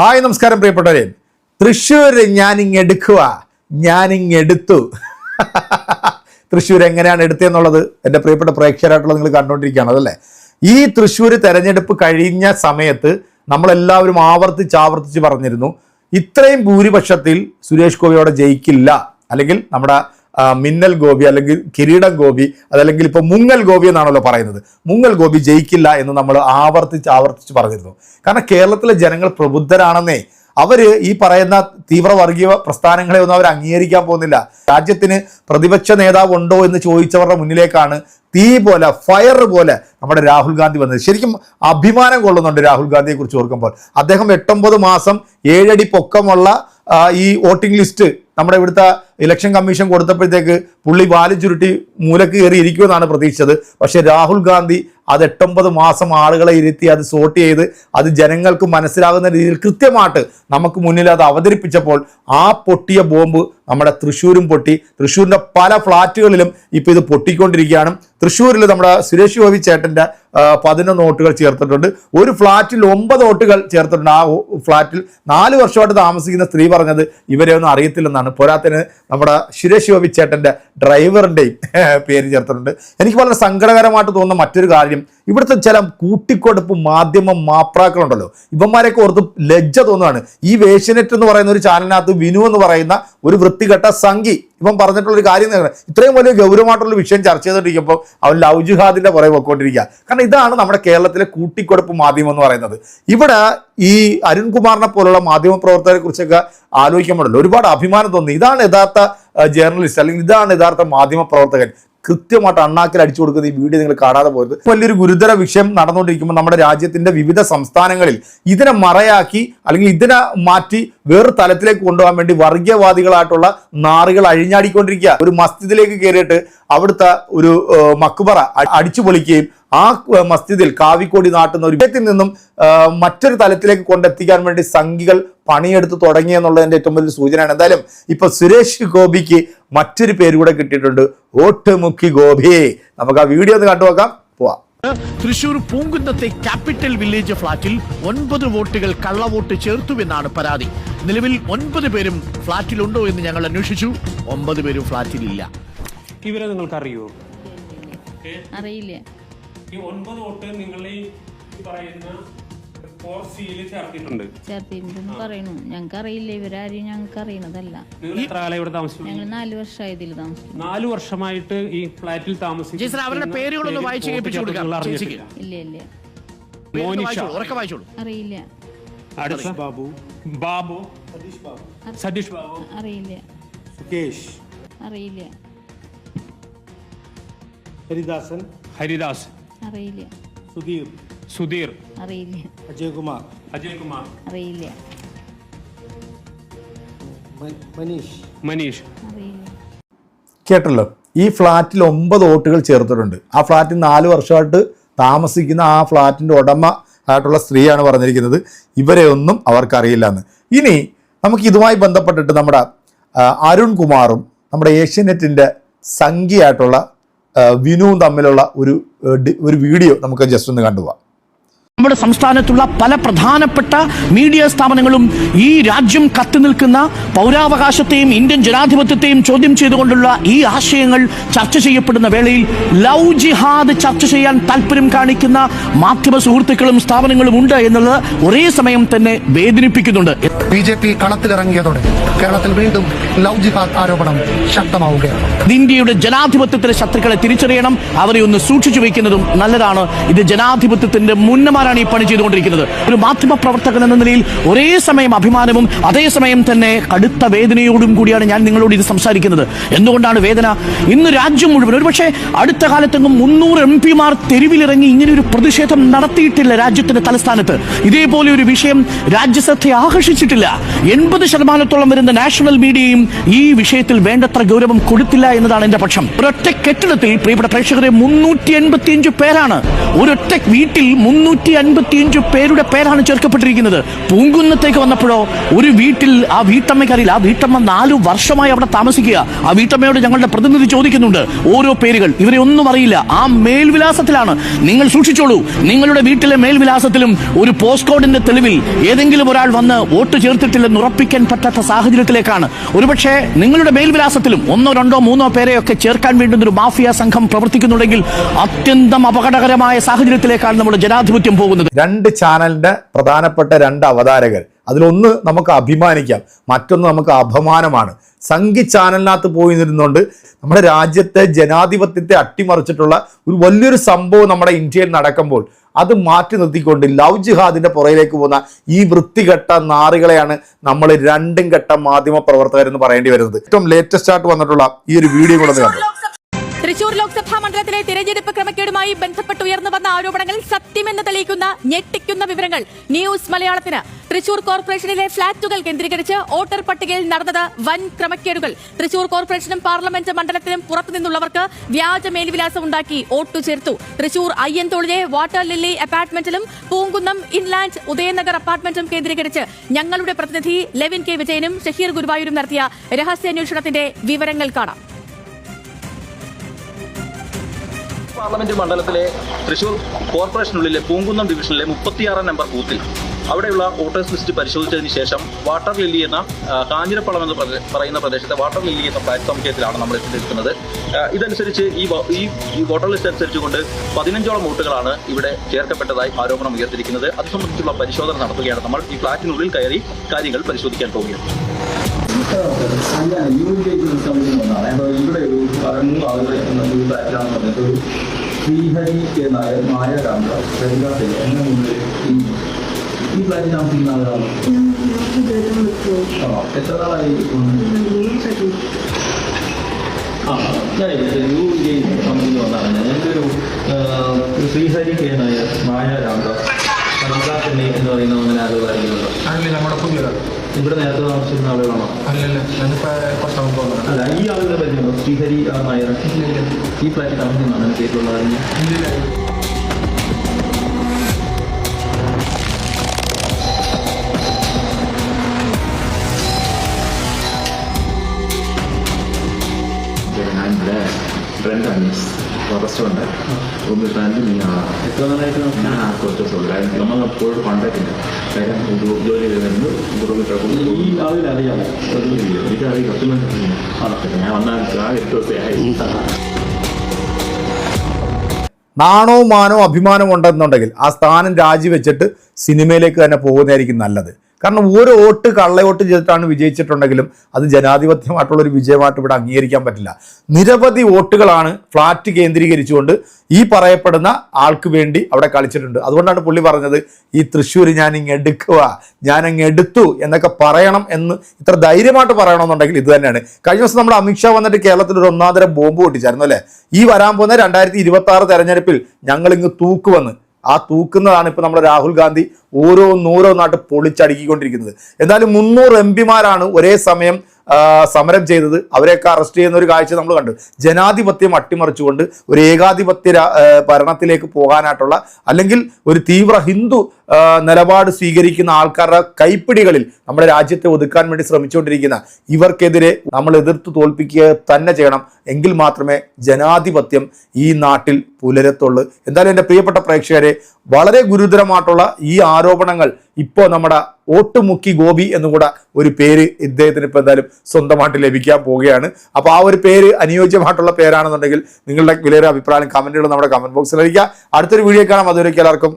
Hi നമസ്കാരം പ്രിയപ്പെട്ടവരെ. തൃശ്ശൂർ ഞാനിങ് എടുക്കുക ഞാനിങ് എടുത്തു. തൃശ്ശൂർ എങ്ങനെയാണ് എടുത്തതെന്നുള്ളത് എന്റെ പ്രിയപ്പെട്ട പ്രേക്ഷകരായിട്ടുള്ള നിങ്ങൾ കണ്ടുകൊണ്ടിരിക്കുകയാണ് അതല്ലേ? ഈ തൃശ്ശൂർ തെരഞ്ഞെടുപ്പ് കഴിഞ്ഞ സമയത്ത് നമ്മളെല്ലാവരും ആവർത്തിച്ച് ആവർത്തിച്ച് പറഞ്ഞിരുന്നു ഇത്രയും ഭൂരിപക്ഷത്തിൽ സുരേഷ് ഗോപിയോടെ ജയിക്കില്ല. അല്ലെങ്കിൽ നമ്മുടെ മിന്നൽ ഗോപി അല്ലെങ്കിൽ കിരീടം ഗോപി അതല്ലെങ്കിൽ ഇപ്പോൾ മുങ്ങൽ ഗോപി എന്നാണല്ലോ പറയുന്നത്. മുങ്ങൽ ഗോപി ജയിക്കില്ല എന്ന് നമ്മൾ ആവർത്തിച്ച് ആവർത്തിച്ച് പറഞ്ഞിരുന്നു. കാരണം കേരളത്തിലെ ജനങ്ങൾ പ്രബുദ്ധരാണെന്നേ അവർ ഈ പറയുന്ന തീവ്രവർഗീയ പ്രസ്ഥാനങ്ങളെ ഒന്നും അവർ അംഗീകരിക്കാൻ പോകുന്നില്ല. രാജ്യത്തിന് പ്രതിപക്ഷ നേതാവ് ഉണ്ടോ എന്ന് ചോദിച്ചവരുടെ മുന്നിലേക്കാണ് തീ പോലെ ഫയർ പോലെ നമ്മുടെ രാഹുൽ ഗാന്ധി വന്നത്. ശരിക്കും അഭിമാനം കൊള്ളുന്നുണ്ട് രാഹുൽ ഗാന്ധിയെക്കുറിച്ച് ഓർക്കുമ്പോൾ. അദ്ദേഹം എട്ടൊമ്പത് മാസം ഏഴടി പൊക്കമുള്ള ഈ വോട്ടിംഗ് ലിസ്റ്റ് നമ്മുടെ ഇവിടുത്തെ ഇലക്ഷൻ കമ്മീഷൻ കൊടുത്തപ്പോഴത്തേക്ക് പുള്ളി വാൽ ചുരുട്ടി മൂലക്ക് കയറി ഇരിക്കുമെന്നാണ് പ്രതീക്ഷിച്ചത്. പക്ഷേ രാഹുൽ ഗാന്ധി അത് എട്ടൊമ്പത് മാസം ആളുകളെ ഇരുത്തി അത് സോർട്ട് ചെയ്ത് അത് ജനങ്ങൾക്ക് മനസ്സിലാകുന്ന രീതിയിൽ കൃത്യമായിട്ട് നമുക്ക് മുന്നിൽ അത് അവതരിപ്പിച്ചപ്പോൾ ആ പൊട്ടിയ ബോംബ് നമ്മുടെ തൃശ്ശൂരും പൊട്ടി. തൃശ്ശൂരിന്റെ പല ഫ്ലാറ്റുകളിലും ഇപ്പോൾ ഇത് പൊട്ടിക്കൊണ്ടിരിക്കുകയാണ്. തൃശ്ശൂരിൽ നമ്മുടെ സുരേഷ് ഗോപി ചേട്ടന്റെ പതിനൊന്ന് വോട്ടുകൾ ചേർത്തിട്ടുണ്ട്. ഒരു ഫ്ലാറ്റിൽ ഒമ്പത് വോട്ടുകൾ ചേർത്തിട്ടുണ്ട്. ആ ഫ്ളാറ്റിൽ നാല് വർഷമായിട്ട് താമസിക്കുന്ന സ്ത്രീ പറഞ്ഞത് ഇവരെ ഒന്നും അറിയത്തില്ലെന്നാണ്. പോരാത്തിന് നമ്മുടെ സുരേഷ് ഗോപി ചേട്ടന്റെ ഡ്രൈവറിന്റെയും പേര് ചേർത്തിട്ടുണ്ട്. എനിക്ക് വളരെ സങ്കടകരമായിട്ട് തോന്നുന്ന മറ്റൊരു കാര്യം. ഇവിടുത്തെ ചില കൂട്ടിക്കൊടുപ്പ് മാധ്യമ മാപ്രാക്കളുണ്ടല്ലോ. ഇവന്മാരെയൊക്കെ ഓർത്ത് ലജ്ജ തോന്നുകയാണ്. ഈ വേഷ്യനെറ്റ് എന്ന് പറയുന്ന ഒരു ചാനലിനകത്ത് വിനു എന്ന് പറയുന്ന ഒരു വൃത്തികെട്ട സംഘി. ഇപ്പം പറഞ്ഞിട്ടുള്ളൊരു കാര്യം ഇത്രയും വലിയ ഗൗരവമായിട്ടുള്ള വിഷയം ചർച്ച ചെയ്തുകൊണ്ടിരിക്കുമ്പോൾ അവൻ ലവ് ജുഹാദിന്റെ പുറകെ പോയിക്കൊണ്ടിരിക്കുക. കാരണം ഇതാണ് നമ്മുടെ കേരളത്തിലെ കൂട്ടിക്കൊടുപ്പ് മാധ്യമം എന്ന് പറയുന്നത്. ഇവിടെ ഈ അരുൺകുമാറിനെ പോലുള്ള മാധ്യമ പ്രവർത്തകരെ കുറിച്ചൊക്കെ ഒരുപാട് അഭിമാനം തോന്നി ഇതാണ് യഥാർത്ഥ ജേർണലിസ്റ്റ് അല്ലെങ്കിൽ ഇതാണ് യഥാർത്ഥ മാധ്യമ പ്രവർത്തകൻ. കൃത്യമായിട്ട് അണ്ണാക്കിൽ അടിച്ചു കൊടുക്കുന്ന ഈ വീഡിയോ നിങ്ങൾ കാണാതെ പോയത് വലിയൊരു ഗുരുതര വിഷയം നടന്നുകൊണ്ടിരിക്കുമ്പോൾ നമ്മുടെ രാജ്യത്തിന്റെ വിവിധ സംസ്ഥാനങ്ങളിൽ ഇതിനെ മറയാക്കി അല്ലെങ്കിൽ ഇതിനെ മാറ്റി വേറൊരു തലത്തിലേക്ക് കൊണ്ടുപോകാൻ വേണ്ടി വർഗീയവാദികളായിട്ടുള്ള നാറുകൾ അഴിഞ്ഞാടിക്കൊണ്ടിരിക്കുക. ഒരു മസ്ജിദിലേക്ക് കയറിയിട്ട് അവിടുത്തെ ഒരു മക്കുപറ അടിച്ചു പൊളിക്കുകയും ആ മസ്ജിദിൽ കാവിക്കോടി നാട്ടുന്ന ഒരു വിഷയത്തിൽ നിന്നും മറ്റൊരു തലത്തിലേക്ക് കൊണ്ടെത്തിക്കാൻ വേണ്ടി സംഘികൾ പണിയെടുത്ത് തുടങ്ങി എന്നുള്ളതിന്റെ ഏറ്റവും വലിയ സൂചനയാണ്. എന്തായാലും ഇപ്പൊ സുരേഷ് ഗോപിക്ക് മറ്റൊരു പേര് കൂടെ കിട്ടിയിട്ടുണ്ട്. ഓട്ടുമുക്കി ഗോപി. നമുക്ക് ആ വീഡിയോ ഒന്ന് കണ്ടു നോക്കാം. പോവാം. തൃശൂർ പൂങ്കുന്നത്തെ ക്യാപിറ്റൽ വില്ലേജ് ഫ്ളാറ്റിൽ ഒൻപത് വോട്ടുകൾ കള്ളവോട്ട് ചേർത്തുവെന്നാണ് പരാതി. നിലവിൽ ഒൻപത് പേരും ഫ്ളാറ്റിലുണ്ടോ എന്ന് ഞങ്ങൾ അന്വേഷിച്ചു. ഒമ്പത് പേരും ഫ്ളാറ്റിലില്ല. ഇവരെ നിങ്ങൾക്ക് അറിയോ അറിയില്ല. ഈ ഒൻപത് വോട്ട് നിങ്ങൾ ഈ പറയുന്ന ചേർത്തിട്ടുണ്ടെന്ന് പറയണു. ഞങ്ങൾക്ക് അറിയില്ല ഇവരാരും ഞങ്ങൾക്ക് അറിയണതല്ല ഞങ്ങൾ നാല് വർഷമായി ഇതിൽ താമസിക്കുന്നു. നാല് വർഷമായിട്ട് ഈ ഫ്ലാറ്റിൽ താമസിക്കുന്നു ജയ്സൺ, അവരുടെ പേരുകളൊന്നും വായിച്ചു കേൾപ്പിച്ചു കൊടുക്കാം, ഇല്ല ഇല്ല. അറിയില്ല. അടുത്ത. ബാബു. ബാബു. സതീഷ് ബാബു. അറിയില്ല. സുകേഷ്. അറിയില്ല. ഹരിദാസൻ. ഹരിദാസ് അറിയില്ല. സുധീർ. സുധീർ. അറിയില്ല. അജയകുമാർ. അജയ്കുമാർ. അറിയില്ല. മനീഷ്. മനീഷ്. അറിയില്ല. കേട്ടല്ലോ ഈ ഫ്ലാറ്റിൽ ഒമ്പത് വോട്ടുകൾ ചേർത്തിട്ടുണ്ട്. ആ ഫ്ലാറ്റിൽ നാല് വർഷമായിട്ട് താമസിക്കുന്ന ആ ഫ്ലാറ്റിന്റെ ഉടമ ആയിട്ടുള്ള സ്ത്രീയാണ് പറഞ്ഞിരിക്കുന്നത്. ഇവരെ ഒന്നും അവർക്കറിയില്ല എന്ന് ഇനി നമുക്ക് ഇതുമായി ബന്ധപ്പെട്ടിട്ട് നമ്മുടെ അരുൺകുമാറും അരുൺ കുമാറും നമ്മുടെ ഏഷ്യനെറ്റിന്റെ സംഖ്യയായിട്ടുള്ള വിനുവും തമ്മിലുള്ള ഒരു ഒരു വീഡിയോ നമുക്ക് ജസ്റ്റ് ഒന്ന് കണ്ടുപോകാം നമ്മുടെ സംസ്ഥാനത്തുള്ള പല പ്രധാനപ്പെട്ട മീഡിയ സ്ഥാപനങ്ങളും ഈ രാജ്യം കത്തി നിൽക്കുന്ന പൗരാവകാശത്തെയും ഇന്ത്യൻ ജനാധിപത്യത്തെയും ചോദ്യം ചെയ്തുകൊണ്ടുള്ള ഈ ആശയങ്ങൾ ചർച്ച ചെയ്യപ്പെടുന്ന വേളയിൽ ലവ് ജിഹാദ് ചർച്ച ചെയ്യാൻ താല്പര്യം കാണിക്കുന്ന മാധ്യമ സുഹൃത്തുക്കളും സ്ഥാപനങ്ങളും ഉണ്ട് എന്നുള്ളത് ഒരേ സമയം തന്നെ വേദനിപ്പിക്കുന്നുണ്ട്. ബി ജെ പി കളത്തിലിറങ്ങിയതോടെ കേരളത്തിൽ വീണ്ടും ലവ് ജിഹാദ് ആരോപണം ശക്തമാവുകയാണ്. ഇന്ത്യയുടെ ജനാധിപത്യത്തിലെ ശത്രുക്കളെ തിരിച്ചറിയണം അവരെ ഒന്ന് സൂക്ഷിച്ചു വയ്ക്കുന്നതും നല്ലതാണ്. ഇത് ജനാധിപത്യത്തിന്റെ മുന്നമാരാണ് ഈ പണി ചെയ്തുകൊണ്ടിരിക്കുന്നത്. ഒരു മാധ്യമ പ്രവർത്തകൻ എന്ന നിലയിൽ ഒരേ സമയം അഭിമാനവും അതേസമയം തന്നെ കടുത്ത വേദനയോടും കൂടിയാണ് ഞാൻ നിങ്ങളോട് ഇത് സംസാരിക്കുന്നത്. എന്തുകൊണ്ടാണ് വേദന? ഇന്ന് രാജ്യം മുഴുവൻ ഒരുപക്ഷെ അടുത്ത കാലത്തെങ്ങും മുന്നൂറ് എം പിമാർ തെരുവിലിറങ്ങി ഇങ്ങനെ ഒരു പ്രതിഷേധം നടത്തിയിട്ടില്ല രാജ്യത്തിന്റെ തലസ്ഥാനത്ത്. ഇതേപോലെ ഒരു വിഷയം രാജ്യസഭയെ ആകർഷിച്ചിട്ടില്ല എൺപത് ശതമാനത്തോളം വരുന്ന നാഷണൽ മീഡിയയും ഈ വിഷയത്തിൽ വേണ്ടത്ര ഗൗരവം കൊടുത്തില്ല എന്നതാണ് എന്റെ പക്ഷം. ഒരൊറ്റ കെട്ടിടത്തിൽ പ്രിയപ്പെട്ട പ്രേക്ഷകരെ മുന്നൂറ്റി എൺപത്തിയഞ്ച് പേരാണ്. ഒരൊറ്റ വീട്ടിൽ മുന്നൂറ്റി അൻപത്തിയഞ്ച് പേരുടെ പേരാണ് ചേർക്കപ്പെട്ടിരിക്കുന്നത്. പൂങ്കുന്നത്തേക്ക് വന്നപ്പോഴോ ഒരു വീട്ടിൽ ആ വീട്ടമ്മയ്ക്ക് അറിയില്ല. ആ വീട്ടമ്മ നാലു വർഷമായി അവിടെ താമസിക്കുക. ആ വീട്ടമ്മയോട് ഞങ്ങളുടെ പ്രതിനിധി ചോദിക്കുന്നുണ്ട്. ഓരോ പേരുകൾ. ഇവരെ ഒന്നും അറിയില്ല. ആ മേൽവിലാസത്തിലാണ്. നിങ്ങൾ സൂക്ഷിച്ചോളൂ. നിങ്ങളുടെ വീട്ടിലെ മേൽവിലാസത്തിലും ഒരു പോസ്റ്റ് കോഡിന്റെ തെളിവിൽ ഏതെങ്കിലും ഒരാൾ വന്ന് വോട്ട് ചേർത്തിട്ടില്ലെന്ന് ഉറപ്പിക്കാൻ പറ്റാത്ത സാഹചര്യത്തിലേക്കാണ്. ഒരുപക്ഷെ നിങ്ങളുടെ മേൽവിലാസത്തിലും ഒന്നോ രണ്ടോ മൂന്നോ പേരെയൊക്കെ ചേർക്കാൻ വേണ്ടുന്ന ഒരു മാഫിയ സംഘം പ്രവർത്തിക്കുന്നുണ്ടെങ്കിൽ അത്യന്തം അപകടകരമായ സാഹചര്യത്തിലേക്കാണ് നമ്മുടെ ജനാധിപത്യം പോകുന്നത്. രണ്ട് ചാനലിന്റെ പ്രധാനപ്പെട്ട രണ്ട് അവതാരകർ. അതിലൊന്ന് നമുക്ക് അഭിമാനിക്കാം മറ്റൊന്ന് നമുക്ക് അപമാനമാണ്. സംഘി ചാനലിനകത്ത് പോയി നിന്നുകൊണ്ട് നമ്മുടെ രാജ്യത്തെ ജനാധിപത്യത്തെ അട്ടിമറിച്ചിട്ടുള്ള ഒരു വലിയൊരു സംഭവം നമ്മുടെ ഇന്ത്യയിൽ നടക്കുമ്പോൾ അത് മാറ്റി നിർത്തിക്കൊണ്ട് ലവ് ജിഹാദിന്റെ പുറയിലേക്ക് പോകുന്ന ഈ വൃത്തികെട്ട നാറുകളെയാണ് നമ്മൾ രണ്ടും ഘട്ട മാധ്യമ പ്രവർത്തകരെന്ന് പറയേണ്ടി വരുന്നത്. ഏറ്റവും ലേറ്റസ്റ്റ് ആയിട്ട് വന്നിട്ടുള്ള ഈ ഒരു വീഡിയോ കൂടെ കണ്ടു. തൃശൂർ ലോക്സഭാ മണ്ഡലത്തിലെ തിരഞ്ഞെടുപ്പ് ക്രമക്കേടുമായി ബന്ധപ്പെട്ട് ഉയർന്നു വന്ന ആരോപണങ്ങൾ സത്യമെന്ന് തെളിയിക്കുന്ന ഞെട്ടിക്കുന്ന വിവരങ്ങൾ ന്യൂസ് മലയാളത്തിന്. തൃശൂർ കോർപ്പറേഷനിലെ ഫ്ളാറ്റുകൾ കേന്ദ്രീകരിച്ച് വോട്ടർ പട്ടികയിൽ നടന്നത് വൻ ക്രമക്കേടുകൾ. തൃശൂർ കോർപ്പറേഷനും പാർലമെന്റ് മണ്ഡലത്തിനും പുറത്തുനിന്നുള്ളവർക്ക് വ്യാജ മേൽവിലാസം ഉണ്ടാക്കി വോട്ടു ചേർത്തു. തൃശൂർ അയ്യന്തോളിലെ വാട്ടർ ലില്ലി അപ്പാർട്ട്മെന്റിലും പൂങ്കുന്നം ഇൻലാൻഡ് ഉദയനഗർ അപ്പാർട്ട്മെന്റും കേന്ദ്രീകരിച്ച് ഞങ്ങളുടെ പ്രതിനിധി ലെവിൻ കെ. വിജയനും ഷഹീർ ഗുരുവായൂരും നടത്തിയ രഹസ്യാന്വേഷണത്തിന്റെ വിവരങ്ങൾ കാണാം. പാർലമെന്റ് മണ്ഡലത്തിലെ തൃശൂർ കോർപ്പറേഷനുള്ളിലെ പൂങ്കുന്നം ഡിവിഷനിലെ മുപ്പത്തിയാറാം നമ്പർ ബൂത്തിൽ അവിടെയുള്ള വോട്ടേഴ്സ് ലിസ്റ്റ് പരിശോധിച്ചതിന് ശേഷം വാട്ടർ ലില്ലി എന്ന കാഞ്ഞിരപ്പളം എന്ന് പറയുന്ന പ്രദേശത്തെ വാട്ടർ ലില്ലി എന്ന ഫ്ലാറ്റ് സമുച്ചയത്തിലാണ് നമ്മൾ എത്തിയിരിക്കുന്നത്. ഇതനുസരിച്ച് ഈ ഈ വോട്ടർ ലിസ്റ്റ് അനുസരിച്ചുകൊണ്ട് പതിനഞ്ചോളം വോട്ടുകളാണ് ഇവിടെ ചേർക്കപ്പെട്ടതായി ആരോപണം ഉയർത്തിരിക്കുന്നത് അത് സംബന്ധിച്ചുള്ള പരിശോധന നടത്തുകയാണ് നമ്മൾ. ഈ ഫ്ലാറ്റിനുള്ളിൽ കയറി കാര്യങ്ങൾ പരിശോധിക്കാൻ അപ്പോൾ ഇവിടെ ഒരു മൂന്ന് ആളുകൾ ഒരു ബാച്ചിലാണ് പറഞ്ഞത് ഒരു ശ്രീഹരി കെ നായർ മായ രാമദാസ് രംഗാസിൽ എന്ന മുന്നിൽ ഈ ഫ്ലാറ്റിൽ താമസിക്കുന്ന ആളാണ് എത്ര നാളായി ആ ഞാൻ ന്യൂ വില്ലേജ് കമ്മിറ്റി വന്നതാണ് ഞാൻ. എന്റെ ഒരു ശ്രീഹരി കെ നായർ മായ രാമദാസ് രംഗാസ് എന്നീ എന്ന് പറയുന്ന അങ്ങനെ ആളുകളായിരിക്കുമല്ലോ അല്ല നമ്മുടെ പുതിയതാണ് ഇവിടെ നേരത്തെ താമസിച്ചിരുന്ന ആളുകളാണോ? അല്ലല്ല ഞാനിപ്പോൾ കുറച്ച് മുമ്പ് തോന്നുന്നു അല്ല ഈ ആളുകളെ പരിചയമുണ്ടോ? ശ്രീഹരി ആ നായർ? ഈ ഫ്ലാറ്റ് താമസിക്കുന്നതാണ് കേട്ടിട്ടുള്ള ഞാനിവിടെ റെന്റാണ് ഉണ്ട് ഒന്ന് രണ്ട് മീനാണ് എത്ര നാളായിട്ട് കുറച്ച് ദിവസമുള്ളൂ കാര്യം നമ്മൾ എപ്പോഴും കോണ്ടാക്ട് ഇല്ല കാര്യം ഒരു ജോലി ചെയ്യുന്നത് കുറവ് ഈ ആളുകൾ അറിയാമോ എനിക്ക് അറിയാം. കസ്റ്റമർ ഞാൻ വന്നാൽ ആ എട്ട് ദിവസമായി നാണോ മാനോ അഭിമാനം ഉണ്ടെന്നുണ്ടെങ്കിൽ ആ സ്ഥാനം രാജിവെച്ചിട്ട് സിനിമയിലേക്ക് തന്നെ പോകുന്നതായിരിക്കും നല്ലത്. കാരണം ഓരോ വോട്ട് കള്ളവോട്ട് ചെയ്തിട്ടാണ് വിജയിച്ചിട്ടുണ്ടെങ്കിലും അത് ജനാധിപത്യമായിട്ടുള്ള ഒരു വിജയമായിട്ട് ഇവിടെ അംഗീകരിക്കാൻ പറ്റില്ല. നിരവധി വോട്ടുകളാണ് ഫ്ലാറ്റ് കേന്ദ്രീകരിച്ചുകൊണ്ട് ഈ പറയപ്പെടുന്ന ആൾക്ക് വേണ്ടി അവിടെ കളിച്ചിട്ടുണ്ട്. അതുകൊണ്ടാണ് പുള്ളി പറഞ്ഞത് ഈ തൃശ്ശൂർ ഞാൻ ഇങ്ങ് എടുക്കുക ഞാൻ അങ്ങ് എടുത്തു എന്നൊക്കെ പറയണം എന്ന് ഇത്ര ധൈര്യമായിട്ട് പറയണമെന്നുണ്ടെങ്കിൽ ഇത് തന്നെയാണ്. കഴിഞ്ഞ ദിവസം നമ്മൾ അമിത്ഷാ വന്നിട്ട് കേരളത്തിൽ ഒരു ഒന്നാന്തരം ബോംബ് പൊട്ടിച്ചായിരുന്നു അല്ലേ? ഈ വരാൻ പോകുന്ന രണ്ടായിരത്തി ഇരുപത്തി ആറ് തെരഞ്ഞെടുപ്പിൽ ഞങ്ങൾ ഇങ്ങ് തൂക്കുവന്ന്. ആ തൂക്കുന്നതാണ് ഇപ്പൊ നമ്മുടെ രാഹുൽ ഗാന്ധി ഓരോന്നോരോന്നായിട്ട് പൊളിച്ചടുക്കിക്കൊണ്ടിരിക്കുന്നത്. എന്തായാലും മുന്നൂറ് എം പിമാരാണ് ഒരേ സമയം സമരം ചെയ്തത്. അവരെയൊക്കെ അറസ്റ്റ് ചെയ്യുന്ന ഒരു കാഴ്ച നമ്മൾ കണ്ടു. ജനാധിപത്യം അട്ടിമറിച്ചുകൊണ്ട് ഒരു ഏകാധിപത്യ ഭരണത്തിലേക്ക് പോകാനായിട്ടുള്ള അല്ലെങ്കിൽ ഒരു തീവ്ര ഹിന്ദു നിലപാട് സ്വീകരിക്കുന്ന ആൾക്കാരുടെ കൈപ്പിടികളിൽ നമ്മുടെ രാജ്യത്തെ ഒതുക്കാൻ വേണ്ടി ശ്രമിച്ചുകൊണ്ടിരിക്കുന്ന ഇവർക്കെതിരെ നമ്മൾ എതിർത്ത് തോൽപ്പിക്കുക തന്നെ ചെയ്യണം. എങ്കിൽ മാത്രമേ ജനാധിപത്യം ഈ നാട്ടിൽ പുലരത്തുള്ളൂ. എന്തായാലും എന്റെ പ്രിയപ്പെട്ട പ്രേക്ഷകരെ വളരെ ഗുരുതരമായിട്ടുള്ള ഈ ആരോപണങ്ങൾ ഇപ്പോൾ നമ്മുടെ ഓട്ടുമുക്കി ഗോപി എന്നുകൂടെ ഒരു പേര് ഇദ്ദേഹത്തിന് ഇപ്പോൾ എന്തായാലും സ്വന്തമായിട്ട് ലഭിക്കാൻ പോവുകയാണ്. അപ്പോൾ ആ ഒരു പേര് അനുയോജ്യമായിട്ടുള്ള പേരാണെന്നുണ്ടെങ്കിൽ നിങ്ങളുടെ വിലയേറെ അഭിപ്രായം കമന്റുകൾ നമ്മുടെ കമന്റ് ബോക്സിൽ അറിയിക്കുക. അടുത്തൊരു വീഡിയോ കാണാം. അതുവരേക്കും എല്ലാവർക്കും